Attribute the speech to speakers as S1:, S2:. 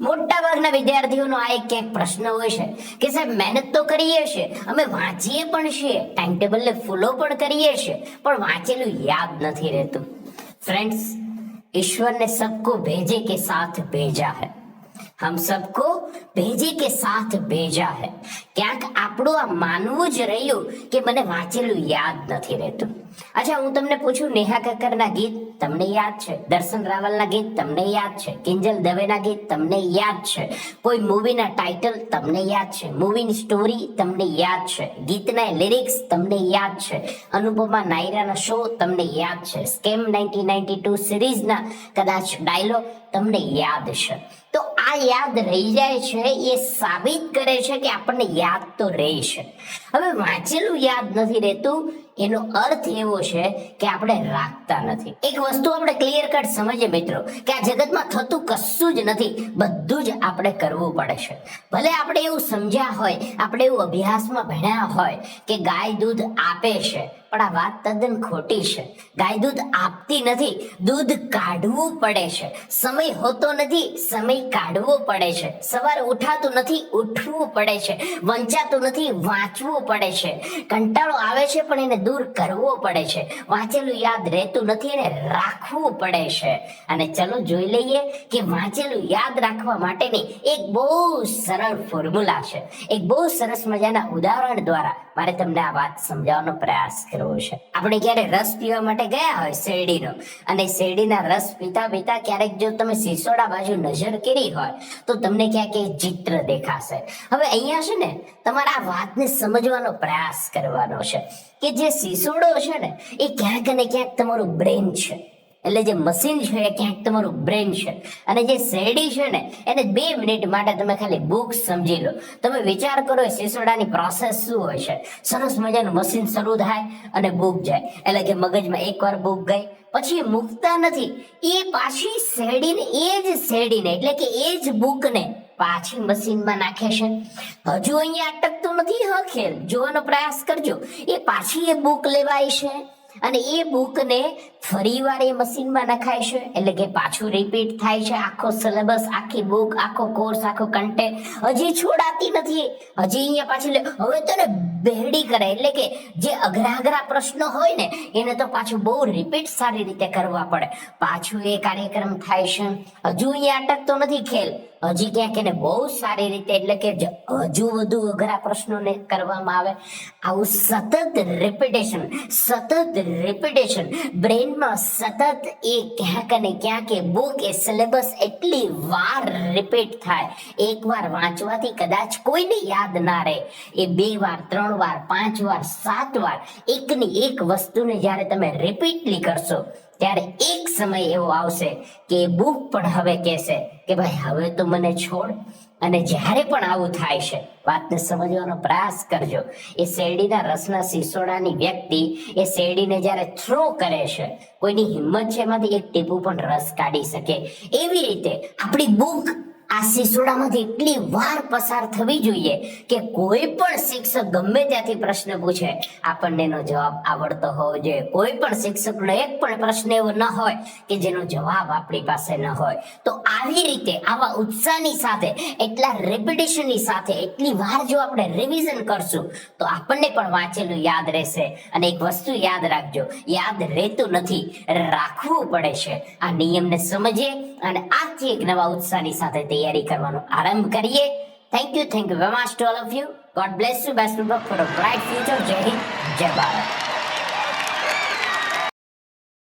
S1: મોટા ભાગના વિદ્યાર્થીઓનો આ એક ક્યાંક પ્રશ્ન હોય છે કે સાહેબ, મહેનત તો કરીએ છીએ, અમે વાંચીએ પણ છીએ ટાઈમ ટેબલને ફોલો પણ કરીએ છીએ, પણ વાંચેલું યાદ નથી રહેતું. ફ્રેન્ડ્સ ઈશ્વરને સબકો ભેજે કે સાથ ભેજા હે? હમ સબકો ભેજે કે સાથ ભેજા હે? ક્યાંક આપણું આ માનવું જ રહ્યું કે મને વાંચેલું યાદ નથી રહેતું. અચ્છા, હું તમને પૂછું, નેહા કક્કરના ગીત તમને યાદ છે? દર્શન રાવલના ગીત તમને યાદ છે? કિંજલ દવેના ગીત તમને યાદ છે? કોઈ મૂવીના ટાઇટલ તમને યાદ છે? મૂવીની સ્ટોરી તમને યાદ છે? ગીતના લિરિક્સ તમને યાદ છે? અનુપમા નાયરાના શો તમને યાદ છે? સ્કેમ નાઇન્ટીન નાઇન્ટી ટુ સિરીઝના કદાચ ડાયલોગ તમને યાદ છે? તો આ યાદ રહી જાય છે, એ સાબિત કરે છે કે આપણને યાદ તો રહી છે. હવે વાંચેલું યાદ નથી રહેતું, એનો અર્થ એવો છે કે આપણે રાખતા નથી. એક વસ્તુ આપણે ક્લિયર કટ સમજીએ મિત્રો, કે આ જગતમાં થતું કશું જ નથી, બધું જ આપણે કરવું પડે છે. ભલે આપણે એવું સમજ્યા હોય, આપણે એવું અભ્યાસમાં ભણ્યા હોય કે ગાય દૂધ આપે છે પણ આ વાત તદ્દન ખોટી છે. ગાય દૂધ આપતી નથી, દૂધ કાઢવું પડે છે. સમય હોતો નથી, સમય કાઢવો પડે છે. સવારે ઉઠાતું નથી, ઉઠવું પડે છે. વંચાતું નથી, વાંચવું પડે છે. કંટાળો આવે છે, પણ એને દૂર કરવો પડે છે. વાંચેલું યાદ રહેતું નથી, એને રાખવું પડે છે. અને ચલો જોઈ લઈએ કે વાંચેલું યાદ રાખવા માટેની એક બહુ સરળ ફોર્મ્યુલા છે. એક બહુ સરસ મજાના ઉદાહરણ દ્વારા મારે તમને આ વાત સમજાવવાનો પ્રયાસ કરવો છે. આપણે ક્યારે રસ પીવા માટે ગયા હોય શેરડીનો? અને શેરડીના રસ પીતા પીતા ક્યારેક જો તમે સિસોડા બાજુ નજર કરી હોય, તો તમને ક્યાંક એ ચિત્ર દેખાશે. હવે અહીંયા છે ને, તમારા વાતને સમજવાનો પ્રયાસ કરવાનો છે કે જે સિસોડો છે ને, એ ક્યાંક ને ક્યાંક તમારું બ્રેન છે. એટલે જે મશીન છે એ ક્યાંક તમારું બ્રેન છે. અને જે શેરડી છે ને, એને બે મિનિટ માટે તમે ખાલી બુક સમજી લો. તમે વિચાર કરો એ સિસોડાની પ્રોસેસ શું હોય છે. સરસ મજાનું મશીન શરૂ થાય અને બુક જાય. એટલે કે મગજમાં એકવાર બુક ગઈ, પછી મૂકતા નથી. એ પાછી શેરડીને, એ જ શેરડીને, એટલે કે એ જ બુકને પાછી મશીનમાં નાખે છે. હજુ અહીંયા અટકતું નથી, હ, ખેલ. જોવાનો પ્રયાસ કરજો. એ પાછી એ બુક લેવાય છે. અને એ બુકને ફરીવાર એ મશીનમાં નખાય છે, એટલે કે પાછું રિપીટ થાય છે, આખો સિલેબસ આખી બુક આખો કોર્સ આખો કન્ટેન્ટ હજી છોડાતી નથી. હજી અહીંયા પાછી હવે તો ને બેહડી કરે એટલે કે જે અઘરા અઘરા પ્રશ્નો હોય ને, એને તો પાછું બહુ રિપીટ સારી રીતે કરવા પડે. પાછું એ કાર્યક્રમ થાય છે. હજુ અહીંયા અટકતો નથી ખેલ. હજી ક્યાંક એને બહુ સારી રીતે, એટલે કે હજુ વધુ અઘરા પ્રશ્નોને કરવામાં આવે. આવું સતત રિપીટેશન સતત રિપીટેશન બ્રેનમાં સતત એ ક્યાંક અને ક્યાંક એ બુક એ સિલેબસ એટલી વાર રિપીટ થાય. એકવાર વાંચવાથી કદાચ કોઈને યાદ ના રહે. એ બે વાર, ત્રણ વાર, પાંચ વાર, સાત વાર, એકની એક વસ્તુને જ્યારે તમે રિપીટલી કરશો ત્યારે એક સમય એવો આવશે કે એ બુક પણ હવે કહેશે કે ભાઈ, હવે તો મને છોડ અને જ્યારે પણ આવું થાય છે, વાતને સમજવાનો પ્રયાસ કરજો. એ શેરડીના રસના સિસોડાની વ્યક્તિ એ શેરડીને જ્યારે થ્રો કરે છે, કોઈની હિંમત છે એમાંથી એક ટીપું પણ રસ કાઢી શકે. એવી રીતે આપણી બુક આ સિસોડામાંથી એટલી વાર પસાર થવી જોઈએ કે કોઈ પણ શિક્ષક ગમે ત્યાંથી પ્રશ્ન પૂછે. આપણને એનો જવાબ આવડતો હોવો જોઈએ. કોઈ પણ શિક્ષકનો એક પણ પ્રશ્ન એવો ન હોય કે જેનો જવાબ આપણી પાસે ન હોય. તો આવી રીતે, આવા ઉત્સાહની સાથે, એટલા રેપિટેશનની સાથે, એટલી વાર જો આપણે રિવિઝન કરશું, તો આપણને પણ વાંચેલું યાદ રહેશે. અને એક વસ્તુ યાદ રાખજો, યાદ રહેતું નથી, રાખવું પડે છે. આ નિયમને સમજીએ અને આજથી એક નવા ઉત્સાહની સાથે તૈયારી કરવાનો આરંભ કરીએ thank you thank you very much to all of you God bless you best for a bright future જય હિન્દ જય ભારત